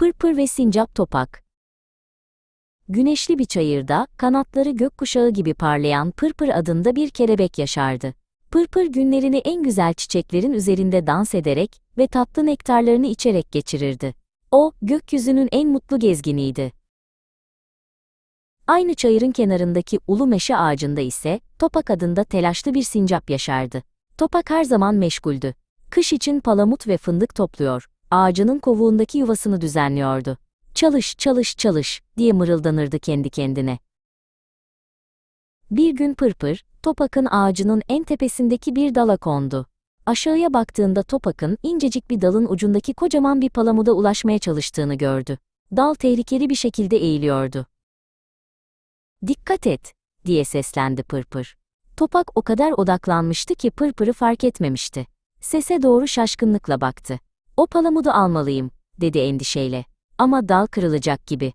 Pırpır ve sincap topak. Güneşli bir çayırda, kanatları gökkuşağı gibi parlayan Pırpır adında bir kelebek yaşardı. Pırpır günlerini en güzel çiçeklerin üzerinde dans ederek ve tatlı nektarlarını içerek geçirirdi. O, gökyüzünün en mutlu gezginiydi. Aynı çayırın kenarındaki ulu meşe ağacında ise Topak adında telaşlı bir sincap yaşardı. Topak her zaman meşguldü. Kış için palamut ve fındık topluyor, ağacının kovuğundaki yuvasını düzenliyordu. Çalış, çalış, çalış diye mırıldanırdı kendi kendine. Bir gün Pırpır, Topak'ın ağacının en tepesindeki bir dala kondu. Aşağıya baktığında Topak'ın incecik bir dalın ucundaki kocaman bir palamuda ulaşmaya çalıştığını gördü. Dal tehlikeli bir şekilde eğiliyordu. Dikkat et, diye seslendi Pırpır. Topak o kadar odaklanmıştı ki Pırpır'ı fark etmemişti. Sese doğru şaşkınlıkla baktı. O palamudu almalıyım, dedi endişeyle. Ama dal kırılacak gibi.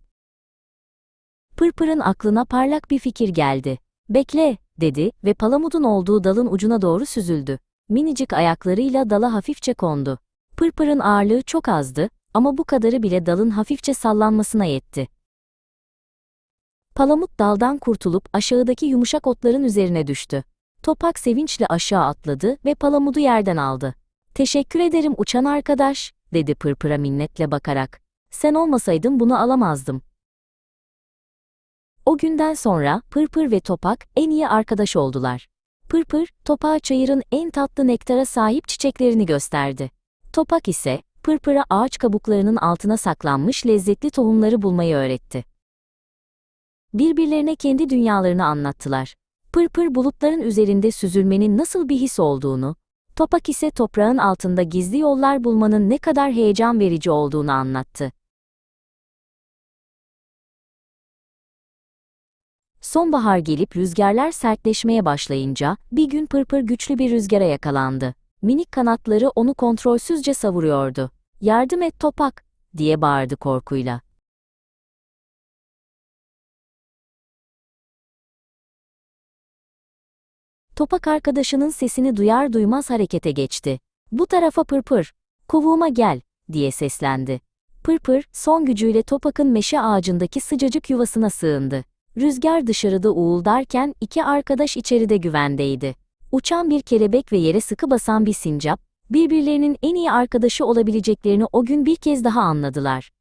Pırpır'ın aklına parlak bir fikir geldi. Bekle, dedi ve palamudun olduğu dalın ucuna doğru süzüldü. Minicik ayaklarıyla dala hafifçe kondu. Pırpır'ın ağırlığı çok azdı ama bu kadarı bile dalın hafifçe sallanmasına yetti. Palamut daldan kurtulup aşağıdaki yumuşak otların üzerine düştü. Topak sevinçle aşağı atladı ve palamudu yerden aldı. Teşekkür ederim uçan arkadaş, dedi Pırpır'a minnetle bakarak. Sen olmasaydın bunu alamazdım. O günden sonra Pırpır ve Topak en iyi arkadaş oldular. Pırpır, Topak'a çayırın en tatlı nektara sahip çiçeklerini gösterdi. Topak ise, Pırpır'a ağaç kabuklarının altına saklanmış lezzetli tohumları bulmayı öğretti. Birbirlerine kendi dünyalarını anlattılar. Pırpır bulutların üzerinde süzülmenin nasıl bir his olduğunu, Topak ise toprağın altında gizli yollar bulmanın ne kadar heyecan verici olduğunu anlattı. Sonbahar gelip rüzgarlar sertleşmeye başlayınca, bir gün Pırpır güçlü bir rüzgara yakalandı. Minik kanatları onu kontrolsüzce savuruyordu. Yardım et Topak, diye bağırdı korkuyla. Topak arkadaşının sesini duyar duymaz harekete geçti. Bu tarafa Pırpır, kovuğuma gel, diye seslendi. Pırpır, son gücüyle Topak'ın meşe ağacındaki sıcacık yuvasına sığındı. Rüzgar dışarıda uğuldarken iki arkadaş içeride güvendeydi. Uçan bir kelebek ve yere sıkı basan bir sincap, birbirlerinin en iyi arkadaşı olabileceklerini o gün bir kez daha anladılar.